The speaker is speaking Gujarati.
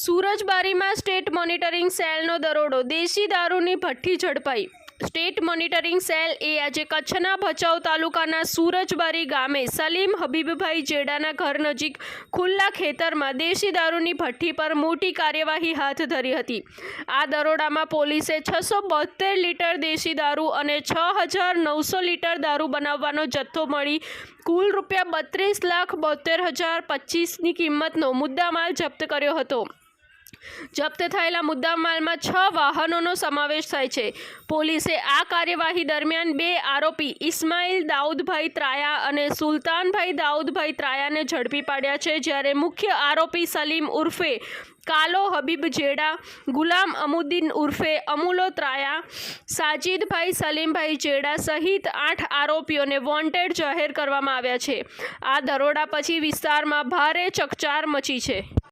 સુરજબારીમાં સ્ટેટ મોનિટરિંગ સેલનો દરોડો. દેશી દારૂની ભઠ્ઠી ઝડપાઈ. સ્ટેટ મોનિટરિંગ સેલ એ આજે કચ્છના ભચાઉ તાલુકાના સુરજબારી ગામે સલીમ હબીબભાઈ જેડાના ઘર નજીક ખુલ્લા ખેતરમાં દેશી દારૂની ભઠ્ઠી પર મોટી કાર્યવાહી હાથ ધરી હતી. આ દરોડામાં પોલીસે છસો બોતેર લીટર દેશી દારૂ અને છ હજાર નવસો લીટર દારૂ બનાવવાનો જથ્થો મળી કુલ રૂપિયા બત્રીસ લાખ બોતેર હજાર પચીસની કિંમતનો મુદ્દામાલ જપ્ત કર્યો હતો. જપ્ત થયેલા મુદ્દામાલમાં છ વાહનોનો સમાવેશ થાય છે. પોલીસે આ કાર્યવાહી દરમિયાન બે આરોપી ઇસ્માઇલ દાઉદભાઈ ત્રાયા અને સુલતાનભાઈ દાઉદભાઈ ત્રાયાને ઝડપી પાડ્યા છે, જ્યારે મુખ્ય આરોપી સલીમ ઉર્ફે કાલો હબીબ જેડા, ગુલામ અમુદ્દીન ઉર્ફે અમુલો ત્રાયા, સાજિદભાઈ સલીમભાઈ જેડા સહિત આઠ આરોપીઓને વોન્ટેડ જાહેર કરવામાં આવ્યા છે. આ દરોડા પછી વિસ્તારમાં ભારે ચકચાર મચી છે.